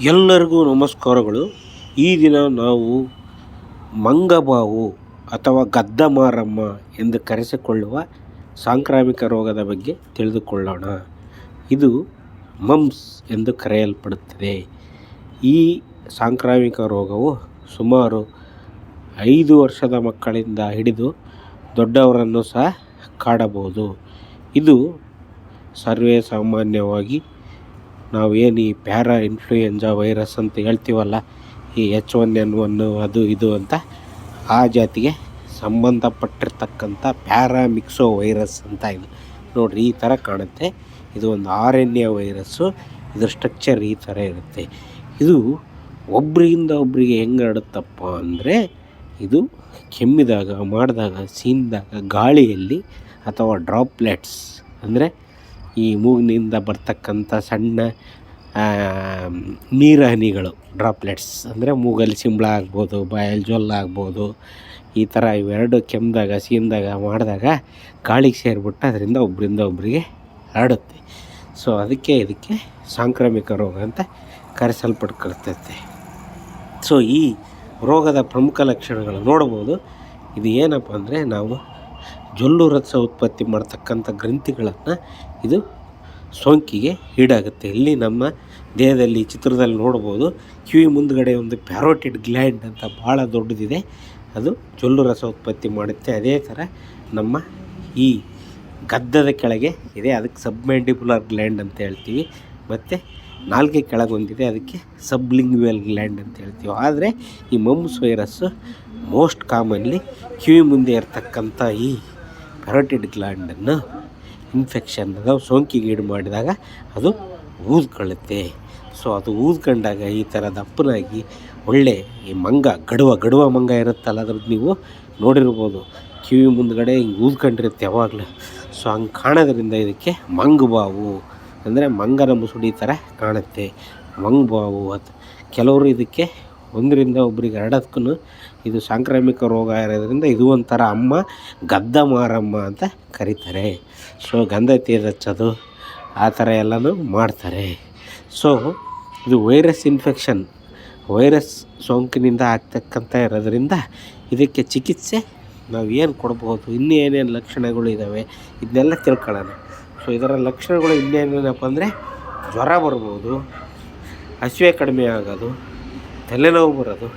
ಎಲ್ಲರಿಗೂ ನಮಸ್ಕಾರಗಳು. ಈ ದಿನ ನಾವು ಮಂಗಬಾವು ಅಥವಾ ಗದ್ದ ಮಾರಮ್ಮ ಎಂದು ಕರೆಸಿಕೊಳ್ಳುವ ಸಾಂಕ್ರಾಮಿಕ ರೋಗದ ಬಗ್ಗೆ ತಿಳಿದುಕೊಳ್ಳೋಣ. ಇದು ಮಮ್ಸ್ ಎಂದು ಕರೆಯಲ್ಪಡುತ್ತದೆ. ಈ ಸಾಂಕ್ರಾಮಿಕ ರೋಗವು ಸುಮಾರು ಐದು ವರ್ಷದ ಮಕ್ಕಳಿಂದ ಹಿಡಿದು ದೊಡ್ಡವರನ್ನು ಸಹ ಕಾಡಬಹುದು. ಇದು ಸರ್ವೇ ಸಾಮಾನ್ಯವಾಗಿ ನಾವೇನು ಈ ಪ್ಯಾರಾ ಇನ್ಫ್ಲೂಯೆಂಜಾ ವೈರಸ್ ಅಂತ ಹೇಳ್ತೀವಲ್ಲ, ಈ ಎಚ್ ಒನ್ ಎನ್ ಒನ್ನು ಅದು ಇದು ಅಂತ, ಆ ಜಾತಿಗೆ ಸಂಬಂಧಪಟ್ಟಿರ್ತಕ್ಕಂಥ ಪ್ಯಾರಾ ಮಿಕ್ಸೋ ವೈರಸ್ ಅಂತ ಇದು. ನೋಡಿರಿ, ಈ ಥರ ಕಾಣುತ್ತೆ. ಇದು ಒಂದು ಆರ್ ಎನ್ ಎ ವೈರಸ್ಸು ಇದ್ರ ಸ್ಟ್ರಕ್ಚರ್ ಈ ಥರ ಇರುತ್ತೆ. ಇದು ಒಬ್ಬರಿಂದ ಒಬ್ಬರಿಗೆ ಹೆಂಗೆ ಹರಡುತ್ತಪ್ಪ ಅಂದರೆ, ಇದು ಕೆಮ್ಮಿದಾಗ, ಮಾಡಿದಾಗ, ಸೀನಿದಾಗ, ಗಾಳಿಯಲ್ಲಿ ಅಥವಾ ಡ್ರಾಪ್ಲೆಟ್ಸ್ ಅಂದರೆ ಈ ಮೂಗಿನಿಂದ ಬರ್ತಕ್ಕಂಥ ಸಣ್ಣ ನೀರು ಹನಿಗಳು ಡ್ರಾಪ್ಲೆಟ್ಸ್ ಅಂದರೆ ಮೂಗಲ್ಲಿ ಸಿಂಬಳ ಆಗ್ಬೋದು, ಬಾಯಲ್ಲಿ ಜೊಲ್ಲ ಆಗ್ಬೋದು, ಈ ಥರ ಇವೆರಡು ಕೆಮ್ಮಿದಾಗ ಸೀನ್ದಾಗ ಮಾಡಿದಾಗ ಗಾಳಿಗೆ ಸೇರಿಬಿಟ್ಟು ಅದರಿಂದ ಒಬ್ಬರಿಂದ ಒಬ್ಬರಿಗೆ ಹರಡುತ್ತೆ. ಸೊ ಅದಕ್ಕೆ ಇದಕ್ಕೆ ಸಾಂಕ್ರಾಮಿಕ ರೋಗ ಅಂತ ಕರೆಸಲ್ಪಡ್ಕೊಳ್ತೈತೆ ಸೊ ಈ ರೋಗದ ಪ್ರಮುಖ ಲಕ್ಷಣಗಳು ನೋಡ್ಬೋದು. ಇದು ಏನಪ್ಪ ಅಂದರೆ ನಾವು ಜೊಲ್ಲು ರಸ ಉತ್ಪತ್ತಿ ಮಾಡ್ತಕ್ಕಂಥ ಗ್ರಂಥಿಗಳನ್ನು ಇದು ಸೋಂಕಿಗೆ ಈಡಾಗುತ್ತೆ. ಇಲ್ಲಿ ನಮ್ಮ ದೇಹದಲ್ಲಿ, ಚಿತ್ರದಲ್ಲಿ ನೋಡ್ಬೋದು, ಕಿವಿ ಮುಂದ್ಗಡೆ ಒಂದು ಪ್ಯಾರೋಟಿಡ್ ಗ್ಲ್ಯಾಂಡ್ ಅಂತ ಭಾಳ ದೊಡ್ಡದಿದೆ. ಅದು ಜೊಲ್ಲು ರಸ ಉತ್ಪತ್ತಿ ಮಾಡುತ್ತೆ. ಅದೇ ಥರ ನಮ್ಮ ಈ ಗದ್ದದ ಕೆಳಗೆ ಇದೆ. ಅದಕ್ಕೆ ಸಬ್ಮ್ಯಾಂಡಿಬುಲರ್ ಗ್ಲ್ಯಾಂಡ್ ಅಂತ ಹೇಳ್ತೀವಿ. ಮತ್ತು ನಾಲ್ಗೆ ಕೆಳಗೊಂದಿದೆ. ಅದಕ್ಕೆ ಸಬ್ಲಿಂಗ್ವೆಲ್ ಗ್ಲ್ಯಾಂಡ್ ಅಂತ ಹೇಳ್ತೀವಿ. ಆದರೆ ಈ ಮಮ್ಸ್ ವೈರಸ್ಸು ಮೋಸ್ಟ್ ಕಾಮನ್ಲಿ ಕಿವಿ ಮುಂದೆ ಇರ್ತಕ್ಕಂಥ ಈ ಪ್ಯಾರೋಟಿಡ್ ಗ್ಲ್ಯಾಂಡನ್ನು ಇನ್ಫೆಕ್ಷನ್ ಅಥವಾ ಸೋಂಕಿಗೆ ಈಡು ಮಾಡಿದಾಗ ಅದು ಊದ್ಕೊಳ್ಳುತ್ತೆ. ಸೊ, ಅದು ಊದ್ಕೊಂಡಾಗ ಈ ಥರ ದಪ್ಪನಾಗಿ ಒಳ್ಳೆ ಈ ಮಂಗ, ಗಡುವ ಗಡುವ ಮಂಗ ಇರುತ್ತಲ್ಲ, ಅದ್ರದ್ದು ನೀವು ನೋಡಿರ್ಬೋದು. ಕಿವಿ ಮುಂದ್ಗಡೆ ಹಿಂಗೆ ಊದ್ಕೊಂಡಿರುತ್ತೆ ಯಾವಾಗಲೂ. ಸೊ, ಹಂಗೆ ಕಾಣೋದ್ರಿಂದ ಇದಕ್ಕೆ ಮಂಗಬಾವು, ಅಂದರೆ ಮಂಗನ ಮುಸುಡಿ ಥರ ಕಾಣುತ್ತೆ. ಮಂಗಬಾವು ಅಂತ ಕೆಲವರು ಇದಕ್ಕೆ ಒಂದರಿಂದ ಒಬ್ರಿಗೆ ಹರಡೋದಕ್ಕೂ ಇದು ಸಾಂಕ್ರಾಮಿಕ ರೋಗ ಇರೋದ್ರಿಂದ ಇದು ಒಂಥರ ಅಮ್ಮ ಗದ್ದ ಮಾರಮ್ಮ ಅಂತ ಕರೀತಾರೆ. ಸೊ ಗಂಧ ತೀರಚ್ಚೋದು ಹಚ್ಚೋದು ಆ ಥರ ಎಲ್ಲನೂ ಮಾಡ್ತಾರೆ. ಸೊ ಇದು ವೈರಸ್ ಇನ್ಫೆಕ್ಷನ್, ವೈರಸ್ ಸೋಂಕಿನಿಂದ ಆಗ್ತಕ್ಕಂಥ ಇರೋದ್ರಿಂದ ಇದಕ್ಕೆ ಚಿಕಿತ್ಸೆ ನಾವು ಏನು ಕೊಡ್ಬೋದು ಇನ್ನೂ ಏನೇನು ಲಕ್ಷಣಗಳು ಇದ್ದಾವೆ ಇದನ್ನೆಲ್ಲ ತಿಳ್ಕೊಳ್ಳೋಣ. ಸೊ ಇದರ ಲಕ್ಷಣಗಳು ಇನ್ನೇನೇನಪ್ಪ ಅಂದರೆ ಜ್ವರ ಬರ್ಬೋದು, ಹಸಿವೆ ಕಡಿಮೆ ಆಗೋದು, ತಲೆನೋವು ಬರೋದು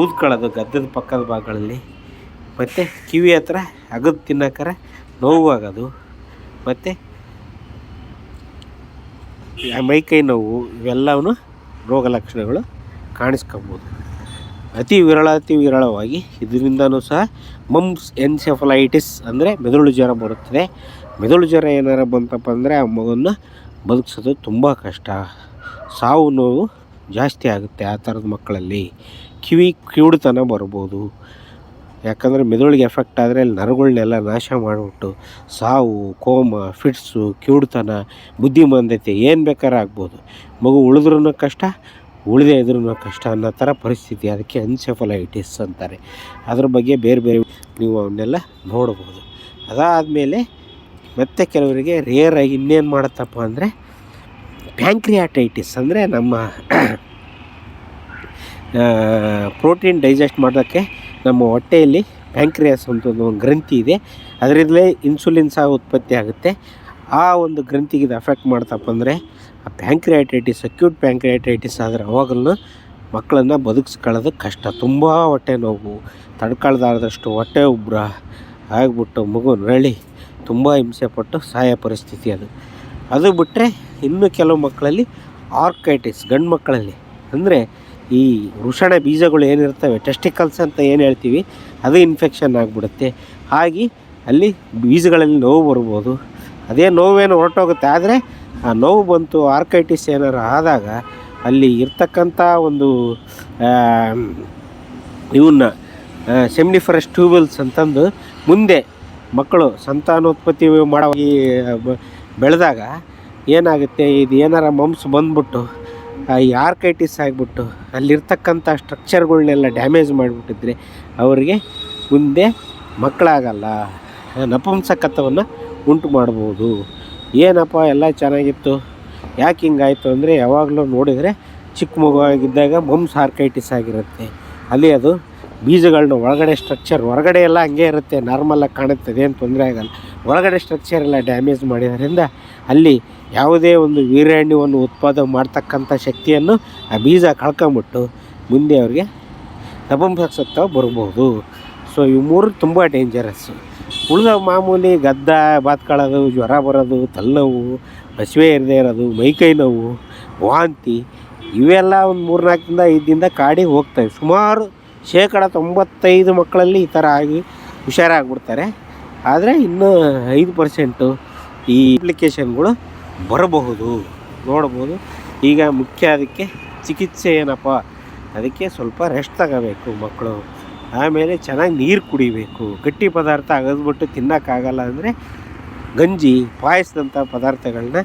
ಊದ್ಕೊಳ್ಳೋದು ಗದ್ದದ ಪಕ್ಕದ ಭಾಗಗಳಲ್ಲಿ. ಮತ್ತು ಕಿವಿ ಹತ್ರ ಅಗದು ತಿನ್ನೋಕ್ಕಾರ ನೋವಾಗೋದು ಮತ್ತು ಮೈಕೈ ನೋವು ಇವೆಲ್ಲವೂ ರೋಗ ಲಕ್ಷಣಗಳು ಕಾಣಿಸ್ಕೊಬೋದು. ಅತಿ ವಿರಳ, ಅತಿ ವಿರಳವಾಗಿ ಇದರಿಂದನೂ ಸಹ ಮಮ್ಸ್ ಎನ್ಸೆಫಲೈಟಿಸ್ ಅಂದರೆ ಮೆದುಳು ಜ್ವರ ಬರುತ್ತದೆ. ಮೆದುಳು ಜ್ವರ ಏನಾರ ಬಂತಪ್ಪ ಅಂದರೆ ಆ ಮಗುವನ್ನು ಬದುಕಿಸೋದು ತುಂಬ ಕಷ್ಟ. ಸಾವು ನೋವು ಜಾಸ್ತಿ ಆಗುತ್ತೆ ಆ ಥರದ ಮಕ್ಕಳಲ್ಲಿ. ಕಿವಿ ಕಿವುಡುತನ ಬರ್ಬೋದು. ಯಾಕಂದರೆ ಮೆದುಳಿಗೆ ಎಫೆಕ್ಟ್ ಆದರೆ ಅಲ್ಲಿ ನರಗಳನ್ನೆಲ್ಲ ನಾಶ ಮಾಡಿಬಿಟ್ಟು ಸಾವು, ಕೋಮ ಫಿಟ್ಸು ಕಿವುಡುತನ ಬುದ್ಧಿಮಾಂದ್ಯತೆ ಏನು ಬೇಕಾದ್ರೆ ಆಗ್ಬೋದು. ಮಗು ಉಳಿದ್ರೂ ಕಷ್ಟ, ಉಳಿದೇ ಇದ್ರೂ ಕಷ್ಟ ಅನ್ನೋ ಥರ ಪರಿಸ್ಥಿತಿ. ಅದಕ್ಕೆ ಅನ್ಸೆಫಲೈಟಿಸ್ ಅಂತಾರೆ. ಅದ್ರ ಬಗ್ಗೆ ಬೇರೆ ಬೇರೆ ನೀವು ಅವನ್ನೆಲ್ಲ ನೋಡ್ಬೋದು. ಅದಾದಮೇಲೆ ಮತ್ತೆ ಕೆಲವರಿಗೆ ರೇರಾಗಿ ಇನ್ನೇನು ಮಾಡುತ್ತಪ್ಪ ಅಂದರೆ ಪ್ಯಾಂಕ್ರಿಯಾಟೈಟಿಸ್ ಅಂದರೆ ನಮ್ಮ ಪ್ರೋಟೀನ್ ಡೈಜೆಸ್ಟ್ ಮಾಡೋಕ್ಕೆ ನಮ್ಮ ಹೊಟ್ಟೆಯಲ್ಲಿ ಪ್ಯಾಂಕ್ರಿಯಾಸ್ ಅಂತ ಒಂದು ಗ್ರಂಥಿ ಇದೆ. ಅದರಿಂದಲೇ ಇನ್ಸುಲಿನ್ ಸಹ ಉತ್ಪತ್ತಿ ಆಗುತ್ತೆ. ಆ ಒಂದು ಗ್ರಂಥಿಗೆ ಇದು ಅಫೆಕ್ಟ್ ಮಾಡ್ತಪ್ಪ ಅಂದರೆ ಆ ಪ್ಯಾಂಕ್ರಿಯಾಟೈಟಿಸ್, ಅಕ್ಯೂಟ್ ಪ್ಯಾಂಕ್ರಿಯಾಟೈಟಿಸ್ ಆದರೆ ಅವಾಗಲೂ ಮಕ್ಕಳನ್ನು ಬದುಕಿಸ್ಕೊಳ್ಳೋದು ಕಷ್ಟ. ತುಂಬ ಹೊಟ್ಟೆ ನೋವು ತಡ್ಕೊಳ್ದಾರ್ದಷ್ಟು ಹೊಟ್ಟೆ ಉಬ್ಬರ ಆಗಿಬಿಟ್ಟು ಮಗು ನರಳಿ ತುಂಬ ಹಿಂಸೆಪಟ್ಟು ಸಹಾಯ ಪರಿಸ್ಥಿತಿ ಅದು. ಅದು ಬಿಟ್ಟರೆ ಇನ್ನು ಕೆಲವು ಮಕ್ಕಳಲ್ಲಿ ಆರ್ಕೈಟಿಸ್ ಗಂಡು ಮಕ್ಕಳಲ್ಲಿ ಅಂದರೆ ಈ ವೃಷಣ ಬೀಜಗಳು ಏನಿರ್ತವೆ ಟೆಸ್ಟಿಕಲ್ಸ್ ಅಂತ ಏನು ಹೇಳ್ತೀವಿ, ಅದು ಇನ್ಫೆಕ್ಷನ್ ಆಗಿಬಿಡುತ್ತೆ. ಹಾಗೆ ಅಲ್ಲಿ ಬೀಜಗಳಲ್ಲಿ ನೋವು ಬರ್ಬೋದು. ಅದೇ ನೋವೇನು ಹೊರಟೋಗುತ್ತೆ, ಆದರೆ ಆ ನೋವು ಬಂತು ಆರ್ಕೈಟಿಸ್ ಏನಾರು ಆದಾಗ ಅಲ್ಲಿ ಇರ್ತಕ್ಕಂಥ ಒಂದು ಇವನ್ನ ಸೆಮ್ನಿಫರಸ್ ಟ್ಯೂಬಲ್ಸ್ ಅಂತಂದು ಮುಂದೆ ಮಕ್ಕಳು ಸಂತಾನೋತ್ಪತ್ತಿ ಮಾಡೋ ಬೆಳೆದಾಗ ಏನಾಗುತ್ತೆ, ಇದು ಏನಾರ ಮಂಪ್ಸ್ ಬಂದ್ಬಿಟ್ಟು ಆರ್ಕೈಟಿಸ್ ಆಗಿಬಿಟ್ಟು ಅಲ್ಲಿರ್ತಕ್ಕಂಥ ಸ್ಟ್ರಕ್ಚರ್ಗಳನ್ನೆಲ್ಲ ಡ್ಯಾಮೇಜ್ ಮಾಡಿಬಿಟ್ಟಿದ್ರೆ ಅವರಿಗೆ ಮುಂದೆ ಮಕ್ಕಳಾಗಲ್ಲ. ನಪುಂಸಕತ್ವವನ್ನು ಉಂಟು ಮಾಡ್ಬೋದು. ಏನಪ್ಪ ಎಲ್ಲ ಚೆನ್ನಾಗಿತ್ತು? ಯಾಕೆ ಹಿಂಗಾಯಿತು ಅಂದರೆ ಯಾವಾಗಲೂ ನೋಡಿದರೆ ಚಿಕ್ಕ ಮಗುವಾಗಿದ್ದಾಗ ಮಮ್ಸ್ ಆರ್ಕೈಟಿಸ್ ಆಗಿರುತ್ತೆ. ಅಲ್ಲಿ ಅದು ಬೀಜಗಳನ್ನ ಒಳಗಡೆ ಸ್ಟ್ರಕ್ಚರ್ ಹೊರಗಡೆ ಎಲ್ಲ ಹಂಗೆ ಇರುತ್ತೆ. ನಾರ್ಮಲಾಗಿ ಕಾಣುತ್ತೆ ಏನು ತೊಂದರೆ ಆಗಲ್ಲ. ಒಳಗಡೆ ಸ್ಟ್ರಕ್ಚರ್ ಎಲ್ಲ ಡ್ಯಾಮೇಜ್ ಮಾಡಿದ್ರಿಂದ ಅಲ್ಲಿ ಯಾವುದೇ ಒಂದು ವೀರ್ಯಾಣ್ಯವನ್ನು ಉತ್ಪಾದನೆ ಮಾಡ್ತಕ್ಕಂಥ ಶಕ್ತಿಯನ್ನು ಆ ಬೀಜ ಕಳ್ಕೊಂಬಿಟ್ಟು ಮುಂದೆ ಅವ್ರಿಗೆ ನಪುಂಸಕತ್ವ ಬರ್ಬೋದು ಸೊ ಇವು ಮೂರು ತುಂಬ ಡೇಂಜರಸ್ಸು ಉಳಿದ ಮಾಮೂಲಿ ಗದ್ದ ಬಾತ್ಕೊಳ್ಳೋದು ಜ್ವರ ಬರೋದು, ತಲೆನೋವು, ಹಸಿವೆ ಇರದೇ ಇರೋದು ಮೈಕೈ ನೋವು, ವಾಂತಿ, ಇವೆಲ್ಲ ಒಂದು ಮೂರ್ನಾಲ್ಕಿಂದ ಐದಿಂದ ಕಾಡಿ ಹೋಗ್ತವೆ. ಸುಮಾರು ಶೇಕಡ ತೊಂಬತ್ತೈದು ಮಕ್ಕಳಲ್ಲಿ ಈ ಥರ ಆಗಿ ಹುಷಾರಾಗ್ಬಿಡ್ತಾರೆ. ಆದರೆ ಇನ್ನೂ ಐದು ಪರ್ಸೆಂಟು ಈ ಅಪ್ಲಿಕೇಶನ್ಗಳು ಬರಬಹುದು. ನೋಡ್ಬೋದು. ಈಗ ಮುಖ್ಯ ಅದಕ್ಕೆ ಚಿಕಿತ್ಸೆ ಏನಪ್ಪ? ಅದಕ್ಕೆ ಸ್ವಲ್ಪ ರೆಸ್ಟ್ ತಗೋಬೇಕು ಮಕ್ಕಳು. ಆಮೇಲೆ ಚೆನ್ನಾಗಿ ನೀರು ಕುಡಿಬೇಕು. ಗಟ್ಟಿ ಪದಾರ್ಥ ಅಗದ್ಬಿಟ್ಟು ತಿನ್ನೋಕ್ಕಾಗಲ್ಲ ಅಂದರೆ ಗಂಜಿ, ಪಾಯಸದಂಥ ಪದಾರ್ಥಗಳನ್ನ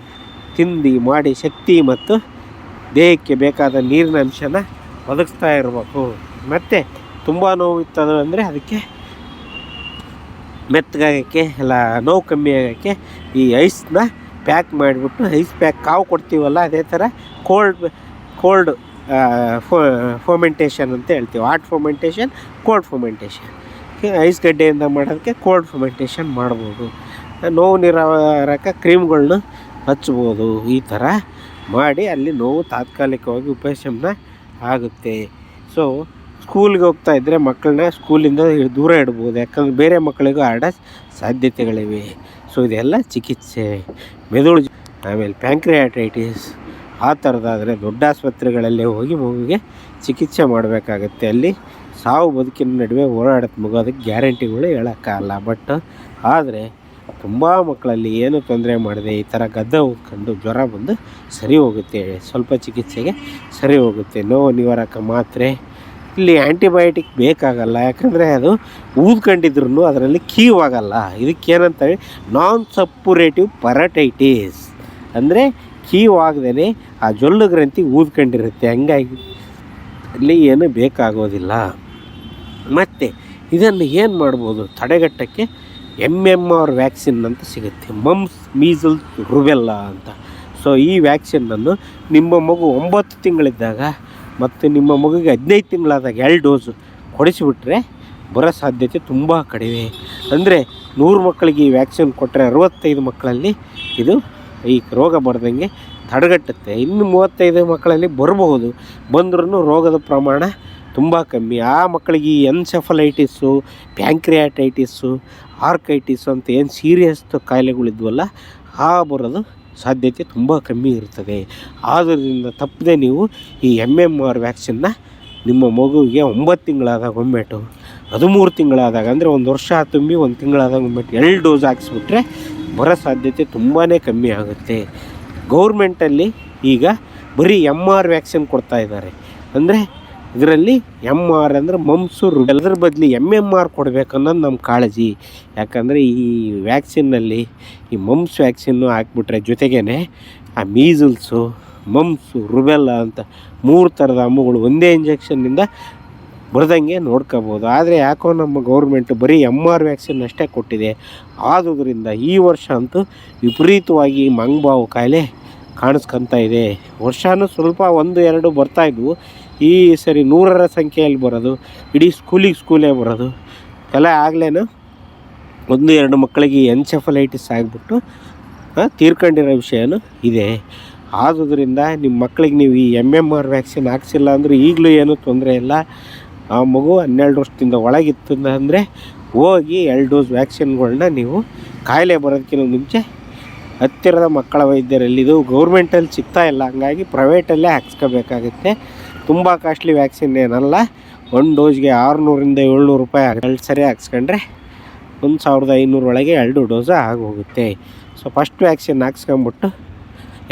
ತಿಂದು ಮಾಡಿ ಶಕ್ತಿ ಮತ್ತು ದೇಹಕ್ಕೆ ಬೇಕಾದ ನೀರಿನ ಅಂಶನ ಒದಗಿಸ್ತಾ ಇರಬೇಕು. ಮತ್ತು ತುಂಬ ನೋವು ಇತ್ತದು ಅಂದರೆ ಅದಕ್ಕೆ ಮೆತ್ತಗಾಗೋಕ್ಕೆ, ಎಲ್ಲ ನೋವು ಕಮ್ಮಿ ಆಗೋಕ್ಕೆ ಈ ಐಸ್ನ ಪ್ಯಾಕ್ ಮಾಡಿಬಿಟ್ಟು ಐಸ್ ಪ್ಯಾಕ್ ಕಾವು ಕೊಡ್ತೀವಲ್ಲ, ಅದೇ ಥರ ಕೋಲ್ಡ್ ಕೋಲ್ಡ್ ಫೊಮೆಂಟೇಷನ್ ಅಂತ ಹೇಳ್ತೀವಿ. Hot fomentation, cold fomentation. Ice ಗಡ್ಡೆಯಿಂದ ಮಾಡೋದಕ್ಕೆ ಕೋಲ್ಡ್ ಫೊಮೆಂಟೇಷನ್ ಮಾಡ್ಬೋದು. ನೋವು ನಿರಾಕ ಕ್ರೀಮ್ಗಳನ್ನ ಹಚ್ಬೋದು. ಈ ಥರ ಮಾಡಿ ಅಲ್ಲಿ ನೋವು ತಾತ್ಕಾಲಿಕವಾಗಿ ಉಪಶಮನ ಆಗುತ್ತೆ. ಸೊ ಸ್ಕೂಲ್ಗೆ ಹೋಗ್ತಾ ಇದ್ದರೆ ಮಕ್ಕಳನ್ನ ಸ್ಕೂಲಿಂದ ದೂರ ಇಡ್ಬೋದು. ಯಾಕಂದರೆ ಬೇರೆ ಮಕ್ಕಳಿಗೂ ಆಡೋ ಸಾಧ್ಯತೆಗಳಿವೆ. ಸೊ ಇದೆಲ್ಲ ಚಿಕಿತ್ಸೆ. ಮೆದುಳು ಆಮೇಲೆ ಪ್ಯಾಂಕ್ರಿಯಾಟೈಟಿಸ್, ಆ ಥರದ್ದಾದರೆ ದೊಡ್ಡ ಆಸ್ಪತ್ರೆಗಳಲ್ಲಿ ಹೋಗಿ ಮಗುವಿಗೆ ಚಿಕಿತ್ಸೆ ಮಾಡಬೇಕಾಗತ್ತೆ. ಅಲ್ಲಿ ಸಾವು ಬದುಕಿನ ನಡುವೆ ಓಡಾಡೋದು ಮಗು ಅದಕ್ಕೆ ಗ್ಯಾರಂಟಿಗಳು ಹೇಳೋಕ್ಕಾಗಲ್ಲ ಬಟ್ ಆದರೆ ತುಂಬ ಮಕ್ಕಳಲ್ಲಿ ಏನು ತೊಂದರೆ ಮಾಡದೆ ಈ ಥರ ಗದ್ದೆ ಉತ್ಕೊಂಡು ಜ್ವರ ಬಂದು ಸರಿ ಹೋಗುತ್ತೆ. ಸ್ವಲ್ಪ ಚಿಕಿತ್ಸೆಗೆ ಸರಿ ಹೋಗುತ್ತೆ. ನೋವು ನಿವಾರಕ ಮಾತ್ರೆ ಇಲ್ಲಿ ಆ್ಯಂಟಿಬಯೋಟಿಕ್ ಬೇಕಾಗಲ್ಲ. ಯಾಕಂದರೆ ಅದು ಊದ್ಕೊಂಡಿದ್ರು ಅದರಲ್ಲಿ ಕೀವ್ ಆಗಲ್ಲ. ಇದಕ್ಕೇನಂತಾರೆ ನಾನ್ ಸಪ್ಪುರೇಟಿವ್ ಪರಟೈಟಿಸ್ ಅಂದರೆ ಕೀವ್ ಆಗದೇ ಆ ಜೊಲ್ಲು ಗ್ರಂಥಿ ಊದ್ಕೊಂಡಿರುತ್ತೆ. ಹಂಗಾಗಿ ಅಲ್ಲಿ ಏನು ಬೇಕಾಗೋದಿಲ್ಲ. ಮತ್ತು ಇದನ್ನು ಏನು ಮಾಡ್ಬೋದು? ತಡೆಗಟ್ಟಕ್ಕೆ ಎಂ ಎಂ ಆರ್ ವ್ಯಾಕ್ಸಿನ್ ಅಂತ ಸಿಗುತ್ತೆ. ಮಮ್ಸ್ ಮೀಸಲ್ ರುಬೆಲ್ಲ ಅಂತ. ಸೊ ಈ ವ್ಯಾಕ್ಸಿನ್ನನ್ನು ನಿಮ್ಮ ಮಗು ಒಂಬತ್ತು ತಿಂಗಳಿದ್ದಾಗ ಮತ್ತು ನಿಮ್ಮ ಮಗುಗೆ ಹದಿನೈದು ತಿಂಗಳಾದಾಗ ಎರಡು ಡೋಸು ಕೊಡಿಸಿಬಿಟ್ರೆ ಬರೋ ಸಾಧ್ಯತೆ ತುಂಬ ಕಡಿಮೆ. ಅಂದರೆ ನೂರು ಮಕ್ಕಳಿಗೆ ಈ ವ್ಯಾಕ್ಸಿನ್ ಕೊಟ್ಟರೆ ಅರವತ್ತೈದು ಮಕ್ಕಳಲ್ಲಿ ಇದು ಈ ರೋಗ ಬರದಂಗೆ ತಡೆಗಟ್ಟುತ್ತೆ. ಇನ್ನು ಮೂವತ್ತೈದು ಮಕ್ಕಳಲ್ಲಿ ಬರಬಹುದು. ಬಂದ್ರೂ ರೋಗದ ಪ್ರಮಾಣ ತುಂಬ ಕಮ್ಮಿ. ಆ ಮಕ್ಕಳಿಗೆ ಈ ಎನ್ಸೆಫಲೈಟಿಸ್ಸು, ಪ್ಯಾಂಕ್ರಿಯಾಟೈಟಿಸ್ಸು ಆರ್ಕೈಟಿಸ್ ಅಂತ ಏನು ಸೀರಿಯಸ್ ಕಾಯಿಲೆಗಳಿದ್ವಲ್ಲ, ಆ ಬರೋದು ಸಾಧ್ಯತೆ ತುಂಬ ಕಮ್ಮಿ ಇರ್ತದೆ. ಆದ್ದರಿಂದ ತಪ್ಪದೆ ನೀವು ಈ ಎಂ ಎಂ ಆರ್ ವ್ಯಾಕ್ಸಿನ್ನ ನಿಮ್ಮ ಮಗುವಿಗೆ ಒಂಬತ್ತು ತಿಂಗಳಾದಾಗ ಒಮ್ಮೆಟು ಹದಿಮೂರು ತಿಂಗಳಾದಾಗ ಅಂದರೆ ಒಂದು ವರ್ಷ ತುಂಬಿ ಒಂದು ತಿಂಗಳಾದಾಗ ಒಮ್ಮೆಟ್ಟು ಎರಡು ಡೋಸ್ ಹಾಕ್ಸ್ಬಿಟ್ರೆ ಬರೋ ಸಾಧ್ಯತೆ ತುಂಬಾ ಕಮ್ಮಿ ಆಗುತ್ತೆ. ಗೌರ್ಮೆಂಟಲ್ಲಿ ಈಗ ಬರೀ ಎಂ ಆರ್ ವ್ಯಾಕ್ಸಿನ್ ಕೊಡ್ತಾ ಇದ್ದಾರೆ. ಅಂದರೆ ಇದರಲ್ಲಿ ಎಂ ಆರ್ ಅಂದರೆ ಮಂಸೂರು ಎಲ್ಲದ್ರ ಬದಲು ಎಂ ಎಂ ಆರ್ ಕೊಡಬೇಕು ಅನ್ನೋದು ನಮ್ಮ ಕಾಳಜಿ. ಯಾಕಂದರೆ ಈ ವ್ಯಾಕ್ಸಿನ್ನಲ್ಲಿ ಈ ಮಮ್ಸ್ ವ್ಯಾಕ್ಸಿನ್ನು ಹಾಕ್ಬಿಟ್ರೆ ಜೊತೆಗೇ ಆ ಮೀಸಲ್ಸು ಮಮ್ಸು ರುಬೆಲ್ಲ ಅಂತ ಮೂರು ಥರದ ಅಮ್ಮುಗಳು ಒಂದೇ ಇಂಜೆಕ್ಷನ್ನಿಂದ ಬರೆದಂಗೆ ನೋಡ್ಕೋಬೋದು. ಆದರೆ ಯಾಕೋ ನಮ್ಮ ಗೌರ್ಮೆಂಟು ಬರೀ ಎಂ ಆರ್ ವ್ಯಾಕ್ಸಿನ್ ಅಷ್ಟೇ ಕೊಟ್ಟಿದೆ. ಆದುದರಿಂದ ಈ ವರ್ಷ ಅಂತೂ ವಿಪರೀತವಾಗಿ ಮಂಗ್ಬಾವು ಕಾಯಿಲೆ ಕಾಣಿಸ್ಕೊತಾ ಇದೆ. ವರ್ಷವೂ ಸ್ವಲ್ಪ ಒಂದು, ಎರಡು ಬರ್ತಾಯಿದ್ವು ಈ ಸರಿ ನೂರರ ಸಂಖ್ಯೆಯಲ್ಲಿ ಬರೋದು, ಇಡೀ ಸ್ಕೂಲಿಗೆ ಸ್ಕೂಲೇ ಬರೋದು. ಎಲ್ಲ ಆಗಲೇನು? ಒಂದು, ಎರಡು ಮಕ್ಕಳಿಗೆ ಎನ್ಸೆಫಲೈಟಿಸ್ ಆಗಿಬಿಟ್ಟು ತೀರ್ಕೊಂಡಿರೋ ವಿಷಯನೂ ಇದೆ. ಆದುದರಿಂದ ನಿಮ್ಮ ಮಕ್ಕಳಿಗೆ ನೀವು ಈ ಎಂ ಎಂ ಆರ್ ವ್ಯಾಕ್ಸಿನ್ ಹಾಕ್ಸಿಲ್ಲ ಅಂದರೆ ಈಗಲೂ ಏನೂ ತೊಂದರೆ ಇಲ್ಲ. ಆ ಮಗು ಹನ್ನೆರಡು ವರ್ಷದಿಂದ ಒಳಗಿತ್ತು ಅಂದರೆ ಹೋಗಿ ಎರಡು ಡೋಸ್ ವ್ಯಾಕ್ಸಿನ್ಗಳನ್ನ ನೀವು ಕಾಯಿಲೆ ಬರೋದಕ್ಕಿಂತ ಮುಂಚೆ ಹತ್ತಿರದ ಮಕ್ಕಳ ವೈದ್ಯರಲ್ಲಿ ಇದು ಗೌರ್ಮೆಂಟಲ್ಲಿ ಸಿಗ್ತಾ ಇಲ್ಲ. ಹಂಗಾಗಿ ಪ್ರೈವೇಟಲ್ಲೇ ಹಾಕ್ಸ್ಕೋಬೇಕಾಗುತ್ತೆ. ತುಂಬ ಕಾಸ್ಟ್ಲಿ ವ್ಯಾಕ್ಸಿನ್ ಏನಲ್ಲ ಒಂದು ಡೋಸ್ಗೆ ಆರುನೂರಿಂದ ಏಳ್ನೂರು ರೂಪಾಯಿ ಎರಡು ಸರಿ ಹಾಕ್ಸ್ಕೊಂಡ್ರೆ ಒಂದು ಸಾವಿರದ ಐನೂರು ಒಳಗೆ ಎರಡು ಡೋಸ ಆಗೋಗುತ್ತೆ. ಸೊ ಫಸ್ಟ್ ವ್ಯಾಕ್ಸಿನ್ ಹಾಕ್ಸ್ಕೊಂಬಿಟ್ಟು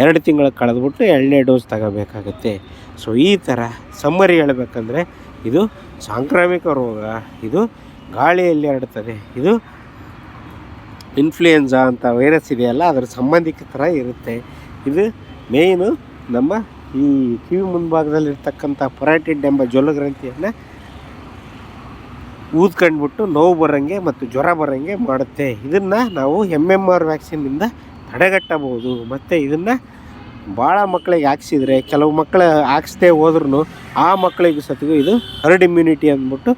ಎರಡು ತಿಂಗಳು ಕಳೆದ್ಬಿಟ್ಟು ಎರಡನೇ ಡೋಸ್ ತಗೋಬೇಕಾಗುತ್ತೆ. ಸೊ ಈ ಥರ ಸಮ್ಮರಿ ಹೇಳಬೇಕಂದ್ರೆ ಇದು ಸಾಂಕ್ರಾಮಿಕ ರೋಗ, ಇದು ಗಾಳಿಯಲ್ಲಿ ಹರಡ್ತದೆ, ಇದು ಇನ್ಫ್ಲೂಯೆನ್ಸಾ ಅಂತ ವೈರಸ್ ಇದೆಯಲ್ಲ, ಅದರ ಸಂಬಂಧಿಕ ಥರ ಇರುತ್ತೆ. ಇದು ಮೇಯ್ನು ನಮ್ಮ ಈ ಕಿವಿ ಮುಂಭಾಗದಲ್ಲಿರ್ತಕ್ಕಂಥ ಪೊರಾಟಿಡ್ ಎಂಬ ಜ್ವಲಗ್ರಂಥಿಯನ್ನು ಗ್ರಂಥಿಯನ್ನು ಊದ್ಕೊಂಡ್ಬಿಟ್ಟು ನೋವು ಬರೋಂಗೆ ಮತ್ತು ಜ್ವರ ಬರೋಂಗೆ ಮಾಡುತ್ತೆ. ಇದನ್ನು ನಾವು ಎಂ ಎಂ ಆರ್ ವ್ಯಾಕ್ಸಿನ್ನಿಂದ ತಡೆಗಟ್ಟಬಹುದು. ಮತ್ತು ಇದನ್ನು ಭಾಳ ಮಕ್ಕಳಿಗೆ ಹಾಕ್ಸಿದ್ರೆ, ಕೆಲವು ಮಕ್ಕಳು ಹಾಕ್ಸ್ದೇ ಹೋದ್ರೂ ಆ ಮಕ್ಕಳಿಗೆ ಸತಿಗೂ ಇದು ಹರ್ಡ್ ಇಮ್ಯುನಿಟಿ ಅಂದ್ಬಿಟ್ಟು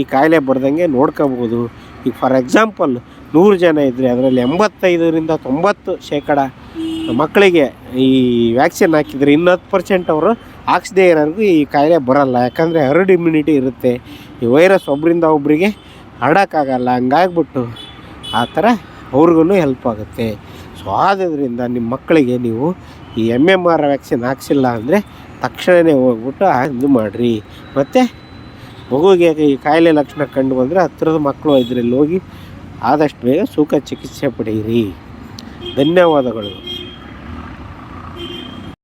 ಈ ಕಾಯಿಲೆ ಬರ್ದಂಗೆ ನೋಡ್ಕೋಬೋದು ಈಗ ಫಾರ್ ಎಕ್ಸಾಂಪಲ್ ನೂರು ಜನ ಇದ್ದರೆ ಅದರಲ್ಲಿ ಎಂಬತ್ತೈದರಿಂದ ತೊಂಬತ್ತು ಶೇಕಡ ಮಕ್ಕಳಿಗೆ ಈ ವ್ಯಾಕ್ಸಿನ್ ಹಾಕಿದರೆ ಇನ್ನು ಹತ್ತು ಪರ್ಸೆಂಟ್ ಅವರು ಹಾಕ್ಸದೇ ಇರೋರಿಗೂ ಈ ಕಾಯಿಲೆ ಬರಲ್ಲ. ಯಾಕಂದರೆ ಹರ್ಡ್ ಇಮ್ಯುನಿಟಿ ಇರುತ್ತೆ. ಈ ವೈರಸ್ ಒಬ್ಬರಿಂದ ಒಬ್ಬರಿಗೆ ಹರಡೋಕ್ಕಾಗಲ್ಲ ಹಂಗಾಗ್ಬಿಟ್ಟು ಆ ಥರ ಅವ್ರಿಗೂ ಹೆಲ್ಪ್ ಆಗುತ್ತೆ. ಸೊ ಆದ್ದರಿಂದ ನಿಮ್ಮ ಮಕ್ಕಳಿಗೆ ನೀವು ಈ ಎಂ ಎಂ ಆರ್ ವ್ಯಾಕ್ಸಿನ್ ಹಾಕ್ಸಿಲ್ಲ ಅಂದರೆ ತಕ್ಷಣವೇ ಹೋಗ್ಬಿಟ್ಟು ಇದು ಮಾಡಿರಿ. ಮತ್ತು ಮಗುಗೆ ಈ ಕಾಯಿಲೆ ಲಕ್ಷಣ ಕಂಡು ಬಂದರೆ ಹತ್ತಿರದ ಮಕ್ಕಳು ಇದರಲ್ಲಿ ಹೋಗಿ ಆದಷ್ಟು ಬೇಗ ಸೂಕ್ತ ಚಿಕಿತ್ಸೆ ಪಡೆಯಿರಿ. ಧನ್ಯವಾದಗಳು.